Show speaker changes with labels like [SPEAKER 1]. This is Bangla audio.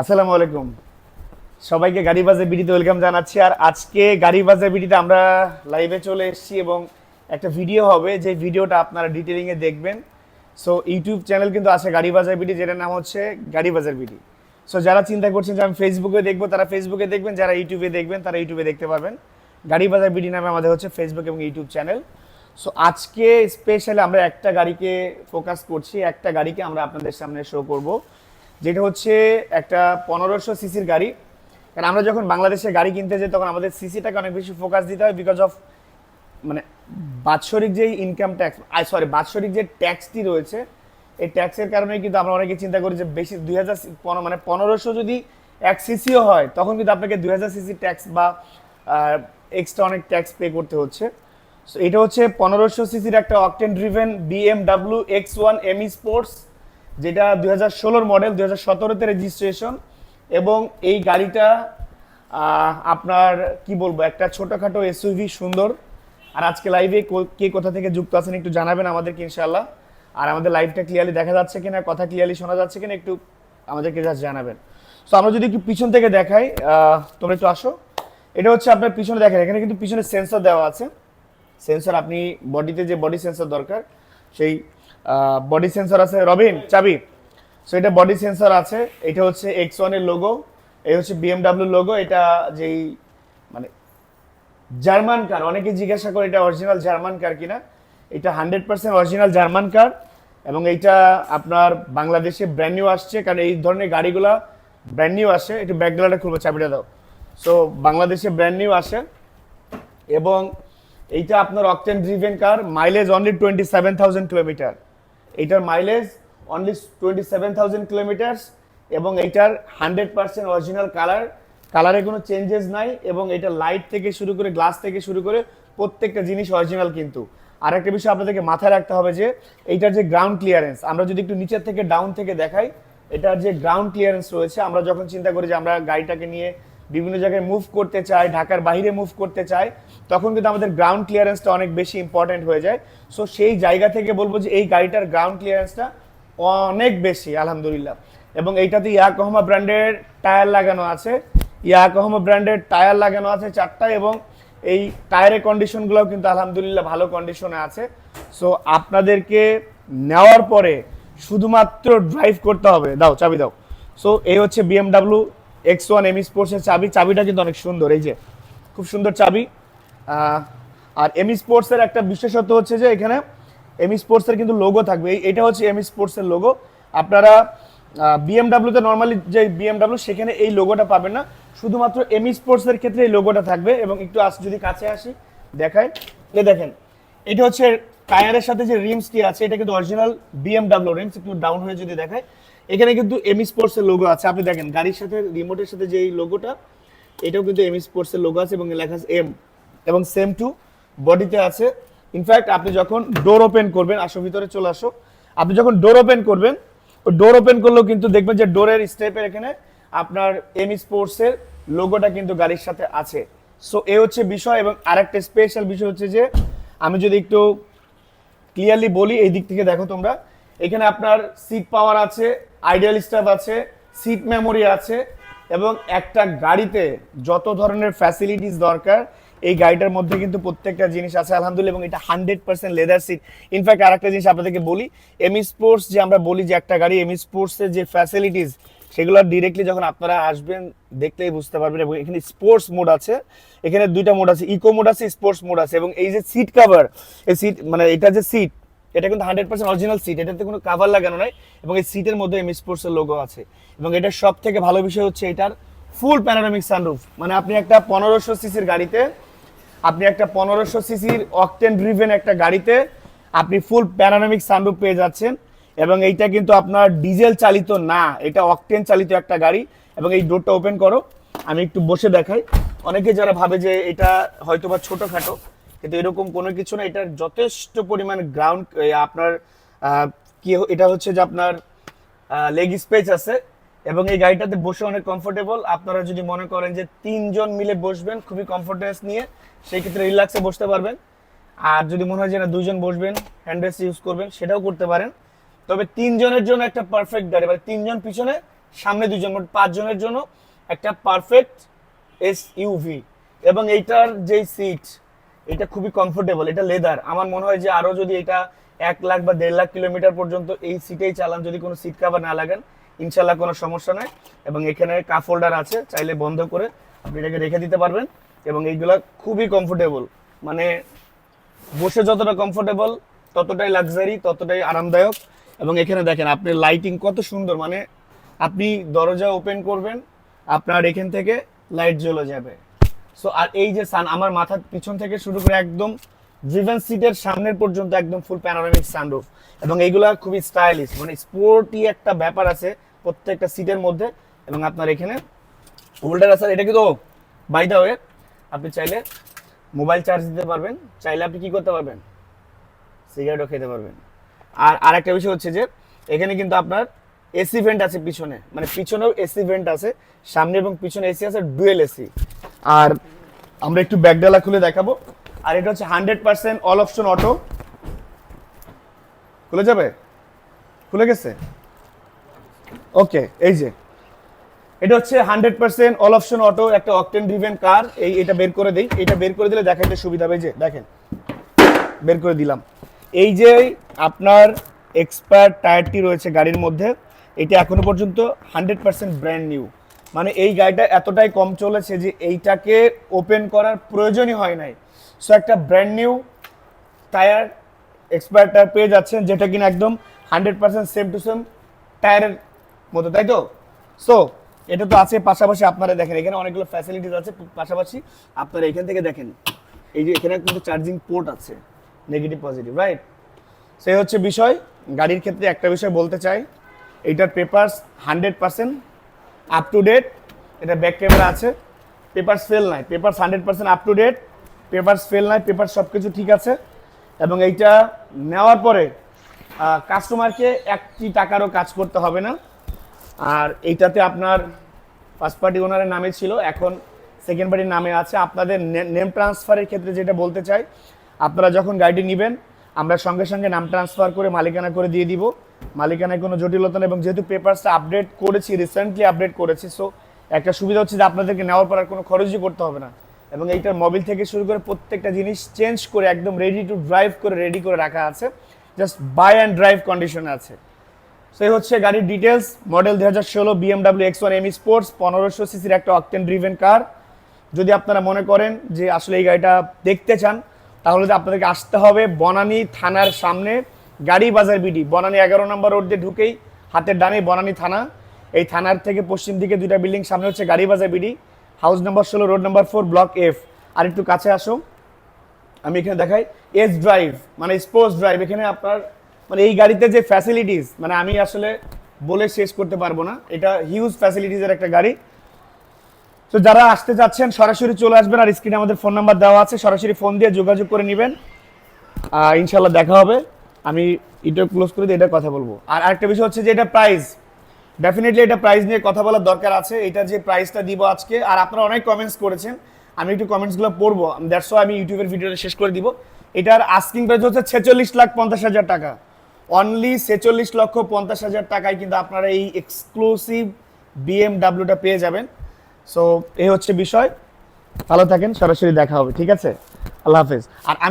[SPEAKER 1] আসসালামু আলাইকুম। সবাইকে গাড়ি বাজার বিডিতে ওয়েলকাম জানাচ্ছি। আর আজকে গাড়ি বাজার বিডিতে আমরা লাইভে চলে এসেছি এবং একটা ভিডিও হবে, যে ভিডিওটা আপনারা ডিটেলিংয়ে দেখবেন। সো ইউটিউব চ্যানেল কিন্তু আছে গাড়ি বাজার বিডি যেটার নাম হচ্ছে গাড়ি বাজার বিডি সো যারা চিন্তা করছেন যে আমি ফেসবুকে দেখব, তারা ফেসবুকে দেখবেন, যারা ইউটিউবে দেখবেন, তারা ইউটিউবে দেখতে পারবেন গাড়ি বাজার বিডি নামে আমাদের হচ্ছে ফেসবুক এবং ইউটিউব চ্যানেল। সো আজকে স্পেশালি আমরা একটা গাড়িকে ফোকাস করছি, একটা গাড়িকে আমরা আপনাদের সামনে শো করব। যেটা হচ্ছে একটা পনেরোশো সিসির গাড়ি। কারণ আমরা যখন বাংলাদেশে গাড়ি কিনতে যাই, তখন আমাদের সিসিটাকে অনেক বেশি ফোকাস দিতে হয় বিকজ অফ মানে বাৎসরিক যে ইনকাম ট্যাক্স আই সরি বাৎসরিক যে ট্যাক্সটি রয়েছে, এই ট্যাক্সের কারণে কিন্তু আমরা অনেকে চিন্তা করি যে বেশি দুই হাজার মানে পনেরোশো যদি এক সিসিও হয়, তখন কিন্তু আপনাকে দুই হাজার সিসি ট্যাক্স বা এক্সট্রা অনেক ট্যাক্স পে করতে হচ্ছে। সো এটা হচ্ছে পনেরোশো সিসির একটা octane driven BMW X one ME sports যেটা দুই হাজার ষোলোর মডেল দুই হাজার সতেরোতে রেজিস্ট্রেশন এবং এই গাড়িটা আপনার কি বলব, একটা ছোটোখাটো এসইভি সুন্দর। আর আজকে লাইভে কে কোথা থেকে যুক্ত আছেন একটু জানাবেন আমাদেরকে ইনশাল্লাহ আর আমাদের লাইভটা ক্লিয়ারলি দেখা যাচ্ছে কিনা, কথা ক্লিয়ারলি শোনা যাচ্ছে কিনা একটু আমাদেরকে জাস্ট জানাবেন। সো আমরা যদি একটু পিছন থেকে দেখাই তোমরা একটু আসো। এটা হচ্ছে আপনার পিছনে দেখেন, এখানে কিন্তু পিছনে সেন্সর দেওয়া আছে। সেন্সর আপনি বডিতে যে বডি সেন্সর দরকার, সেই বডি সেন্সর আছে। রবিন, চাবি। সো এটা বডি সেন্সর আছে। এটা হচ্ছে এক্স ওয়ানের লোগো এই হচ্ছে বিএমডাব্লিউ লোগো এটা যেই মানে জার্মান কার অনেকে জিজ্ঞাসা করে এটা অরিজিনাল জার্মান কার কিনা। এটা hundred percent original German car এবং এইটা আপনার বাংলাদেশে ব্র্যান্ড নিউ আসছে। কারণ এই ধরনের গাড়িগুলা ব্র্যান্ড নিউ আসে। একটু ব্যাকগ্রাউন্ডে খুলবো, চাবিটা দাও। সো বাংলাদেশে ব্র্যান্ড নিউ আসে। এবং এইটা আপনার octane driven car mileage only twenty seven thousand kilometre এইটার mileage only twenty seven thousand kilometres এবং এইটার হান্ড্রেড পার্সেন্ট অরিজিনাল কালার কালারে কোনো চেঞ্জেস নাই এবং এটা লাইট থেকে শুরু করে গ্লাস থেকে শুরু করে প্রত্যেকটা জিনিস অরিজিনাল কিন্তু। আর একটা বিষয় আপনাদেরকে মাথায় রাখতে হবে যে, এইটার যে গ্রাউন্ড ক্লিয়ারেন্স আমরা যদি একটু নিচের থেকে ডাউন থেকে দেখাই, এটার যে গ্রাউন্ড ক্লিয়ারেন্স রয়েছে, আমরা যখন চিন্তা করি যে আমরা গাড়িটাকে নিয়ে বিভিন্ন জায়গায় মুভ করতে চায়, ঢাকার বাইরে মুভ করতে চায়, তখন কিন্তু আমাদের গ্রাউন্ড ক্লিয়ারেন্সটা অনেক বেশি ইম্পর্টেন্ট হয়ে যায়। সো সেই জায়গা থেকে বলব যে এই গাড়িটার গ্রাউন্ড ক্লিয়ারেন্সটা অনেক বেশি, আলহামদুলিল্লাহ। এবং এইটাতে ইয়াকোহামা ব্র্যান্ডের টায়ার লাগানো আছে। ইয়াকোহামা ব্র্যান্ডের টায়ার লাগানো আছে চারটা এবং এই টায়ারের কন্ডিশনগুলোও কিন্তু আলহামদুলিল্লাহ ভালো কন্ডিশনে আছে। সো আপনাদেরকে নেওয়ার পরে শুধুমাত্র ড্রাইভ করতে হবে। দাও, চাবি দাও। সো এই হচ্ছে বিএমডাব্লিউ এক্স ওয়ান এমি স্পোর্টসের চাবি, চাবিটা কিন্তু অনেক সুন্দর, এই যে, খুব সুন্দর চাবি। আর এমি স্পোর্টসের একটা বিশেষত্ব হচ্ছে যে এখানে এমি স্পোর্টসের কিন্তু লোগো থাকবে। এটা হচ্ছে এমি স্পোর্টসের লোগো আপনারা বিএমডাব্লিউতে নর্মালি যে বিএমডাব্লিউ সেখানে এই লোগোটা পাবেন না। শুধুমাত্র এমি স্পোর্টসের ক্ষেত্রে এই লোগোটা থাকবে এবং একটু আস, যদি কাছে আসি দেখায় এ দেখেন, এটা হচ্ছে টায়ারের সাথে যে রিমসটি আছে, এটা কিন্তু অরিজিনাল বিএমডাব্লিউ রিমস একটু ডাউন হয়ে যদি দেখায় এখানে কিন্তু এম এমি স্পোর্টসের লোগো আছে। আপনি দেখেন, গাড়ির সাথে রিমোটের সাথে যে লোগোটা এটাও কিন্তু এম এমি স্পোর্টসের লোগো আছে এবং লেখা আছে এম এবং সেম টু বডিতে আছে। ইনফ্যাক্ট আপনি যখন ডোর ওপেন করবেন, আসো ভিতরে চলে আসো, আপনি যখন ডোর ওপেন করবেন ডোর ওপেন করলেও কিন্তু দেখবেন যে ডোরের স্টেপের এখানে আপনার এমি স্পোর্টসের লোগোটা কিন্তু গাড়ির সাথে আছে। সো এ হচ্ছে বিষয় এবং আরেকটা স্পেশাল বিষয় হচ্ছে যে, আমি যদি একটু ক্লিয়ারলি বলি, এই দিক থেকে দেখো তোমরা এখানে আপনার সিট পাওয়ার আছে আইডিয়াল স্টাফ আছে সিট মেমোরি আছে এবং একটা গাড়িতে যত ধরনের ফ্যাসিলিটিস দরকার, এই গাড়িটার মধ্যে কিন্তু প্রত্যেকটা জিনিস আছে আলহামদুলিল্লাহ এবং এটা hundred percent leather seat in fact আরেকটা জিনিস আপনাদেরকে বলি এমি স্পোর্টস যে আমরা বলি যে একটা গাড়ি এমি স্পোর্টসের যে ফ্যাসিলিটিস সেগুলো ডিরেক্টলি যখন আপনারা আসবেন, দেখলেই বুঝতে পারবেন এবং এখানে স্পোর্টস মোড আছে। এখানে দুইটা মোড আছে ইকো মোড আছে স্পোর্টস মোড আছে এবং এই যে সিট কাভার এই সিট মানে এটা যে সিট এটা কিন্তু হান্ড্রেড পার্সেন্ট অরিজিনাল সিট এটাতে কোনো কাভার লাগানো নাই এবং এই সিটের মধ্যে এম স্পোর্টসের লোগো আছে। এবং এটার সব থেকে ভালো বিষয় হচ্ছে এটার ফুল প্যানোরামিক সানরুফ মানে আপনি একটা পনেরোশো সিসির গাড়িতে, আপনি একটা পনেরোশো সিসির অকটেন ড্রিভেন একটা গাড়িতে আপনি ফুল প্যানোরামিক সানরুফ পেয়ে যাচ্ছেন এবং এইটা কিন্তু আপনার ডিজেল চালিত না, এটা অকটেন চালিত একটা গাড়ি এবং এই ডোরটা ওপেন করো। আমি একটু বসে দেখাই। অনেকে যারা ভাবে যে এটা হয়তো বা ছোটোখাটো কিন্তু এরকম কোনো কিছু না, এটার যথেষ্ট পরিমাণ গ্রাউন্ড আপনার কি এটা হচ্ছে যে আপনার লেগ স্পেস আছে এবং এই গাড়িটাতে বসে অনেক কমফোর্টেবল আপনারা যদি মনে করেন যে তিনজন মিলে বসবেন খুবই কমফোর্টেবল নিয়ে, সেই ক্ষেত্রে রিল্যাক্সে বসতে পারবেন। আর যদি মনে হয় যে না দুজন বসবেন হ্যান্ডরেস্ট ইউজ করবেন, সেটাও করতে পারেন। তবে তিনজনের জন্য একটা পারফেক্ট গাড়ি মানে তিনজন পিছনে, সামনে দুজন মোট পাঁচজনের জন্য একটা পারফেক্ট এস ইউভি এবং এইটার যেই সিট এটা খুবই কমফোর্টেবল এটা লেদার আমার মনে হয় যে আরও যদি এটা এক লাখ বা দেড় লাখ কিলোমিটার পর্যন্ত এই সিটেই চালান, যদি কোনো সিট কাভার না লাগান, ইনশাল্লাহ কোনো সমস্যা নাই। এবং এখানে কাপ হোল্ডার আছে, চাইলে বন্ধ করে আপনি এটাকে রেখে দিতে পারবেন। এবং এইগুলা খুবই কমফোর্টেবল মানে বসে যতটা কমফোর্টেবল ততটাই লাক্সারি ততটাই আরামদায়ক। এবং এখানে দেখেন আপনি লাইটিং কত সুন্দর। মানে আপনি দরজা ওপেন করবেন, আপনার এখান থেকে লাইট জ্বলে যাবে। সো আর এই যে সান আমার মাথার পিছন থেকে শুরু করে একদম ড্রিভেন সিটের সামনের পর্যন্ত একদম ফুল প্যানোরামিক সানরুফ এবং এইগুলা খুবই স্টাইলিশ মানে স্পোর্টি একটা ব্যাপার আছে প্রত্যেকটা সিটের মধ্যে। এবং আপনার এখানে হোল্ডার আছে, এটা কিন্তু বাই দা ওয়ে আপনি চাইলে মোবাইল চার্জ দিতে পারবেন। চাইলে আপনি কি করতে পারবেন? সিগারেটও খেতে পারবেন। আর আরেকটা বিষয় হচ্ছে যে, এখানে কিন্তু আপনার এসি ভেন্ট আছে পিছনে। মানে পিছনেও এসি ভেন্ট আছে, সামনে এবং পিছনে এসি আছে ডুয়েল এসি আর আমরা একটু ব্যাকডালা খুলে দেখাবো। আর এটা হচ্ছে hundred percent all option auto. খুলে যাবে? খুলে গেছে? ওকে, এই যে। এটা হচ্ছে hundred percent all option auto, একটা অকটেন ড্রিভেন কার এই, এটা বের করে দিই। এটা বের করে দিলে দেখাইতে সুবিধা হবে যে, দেখেন। বের করে দিলাম। এই যে আপনার এক্সপায়ার টায়ারটি রয়েছে গাড়ির মধ্যে, এটা এখনও পর্যন্ত হান্ড্রেড পার্সেন্ট ব্র্যান্ড নিউ মানে এই গাড়িটা এতটাই কম চলেছে যে এইটাকে ওপেন করার প্রয়োজনই হয় নাই। সো একটা brand new tyre expire tyre পেয়ে যাচ্ছেন, যেটা কিনা একদম hundred percent same to same টায়ারের মতো, তাই তো? সো এটা তো আছে, পাশাপাশি আপনারা দেখেন, এখানে অনেকগুলো ফ্যাসিলিটিস আছে, পাশাপাশি আপনারা এখান থেকে দেখেন, এই যে এখানে কিন্তু চার্জিং পোর্ট আছে নেগেটিভ পজিটিভ রাইট সেই হচ্ছে বিষয়। গাড়ির ক্ষেত্রে একটা বিষয় বলতে চাই, এইটার papers hundred percent up to date এটা ব্যাক ক্যামেরা আছে পেপারস ফেল নাই papers hundred percent up to date papers fail নাই পেপার সব কিছু ঠিক আছে, এবং এইটা নেওয়ার পরে কাস্টমারকে একটি টাকারও কাজ করতে হবে না, আর এইটাতে আপনার ফার্স্ট পার্টি ওনারের নামে ছিল, এখন সেকেন্ড পার্টির নামে আছে, আপনাদের নেম ট্রান্সফারের ক্ষেত্রে যেটা বলতে চাই, আপনারা যখন গাড়িটি নেবেন আমরা সঙ্গে সঙ্গে নাম ট্রান্সফার করে মালিকানা করে দিয়ে দিব। মালিকানায় কোনো জটিলতা নেই এবং যেহেতু পেপারসটা আপডেট করেছি রিসেন্টলি আপডেট করেছি সো একটা সুবিধা হচ্ছে যে আপনাদেরকে নেওয়ার পর আর কোনো খরচই করতে হবে না। এবং এইটার মোবিল থেকে শুরু করে প্রত্যেকটা জিনিস চেঞ্জ করে একদম রেডি টু ড্রাইভ করে রেডি করে রাখা আছে। জাস্ট বাই অ্যান্ড ড্রাইভ কন্ডিশনে আছে। সেই হচ্ছে গাড়ির ডিটেলস মডেল দুই হাজার ষোলো BMW X one ME sports পনেরোশো সিসির একটা অকটেন ড্রিভেন কার যদি আপনারা মনে করেন যে আসলে এই গাড়িটা দেখতে চান তাহলে আপনাদেরকে আসতে হবে বনানী থানার সামনে গাড়ি বাজার বিডি। বনানী এগারো নম্বর রোড দিয়ে ঢুকেই হাতের ডানে বনানী থানা। এই থানার থেকে পশ্চিম দিকে দুইটা বিল্ডিং, সামনে হচ্ছে গাড়ি বাজার বিডি। হাউস নাম্বার ষোলো, road number four, block F. আর একটু কাছে আসো। আমি এখানে দেখাই, এস ড্রাইভ মানে স্পোর্টস ড্রাইভ। এখানে আপনার মানে এই গাড়িতে যে ফ্যাসিলিটিস মানে আমি আসলে বলে শেষ করতে পারব না। এটা হিউজ ফ্যাসিলিটিসের একটা গাড়ি। তো যারা আসতে চাচ্ছেন সরাসরি চলে আসবেন আর স্ক্রিনে আমাদের ফোন নাম্বার দেওয়া আছে, সরাসরি ফোন দিয়ে যোগাযোগ করে নেবেন। ইনশাল্লাহ দেখা হবে। আমি এটা ক্লোজ করে দিয়ে এটা কথা বলব। আর আরেকটা বিষয় হচ্ছে যে এটা প্রাইস ডেফিনেটলি এটা প্রাইস নিয়ে কথা বলার দরকার আছে। এটা যে প্রাইসটা দিব আজকে, আর আপনারা অনেক কমেন্টস করেছেন। আমি একটু কমেন্টসগুলো পড়ব। দ্যাটস আমি ইউটিউবের ভিডিওটা শেষ করে দিব। এটার আস্কিং প্রাইস হচ্ছে ছেচল্লিশ লাখ পঞ্চাশ হাজার টাকা। অনলি ছেচল্লিশ লক্ষ পঞ্চাশ হাজার টাকায় কিন্তু আপনারা এই এক্সক্লুসিভ বিএমডাব্লিউটা পেয়ে যাবেন। সো এই হচ্ছে বিষয়। ভালো থাকেন, সরাসরি দেখা হবে, ঠিক আছে? আল্লাহ হাফিজ। আর আমি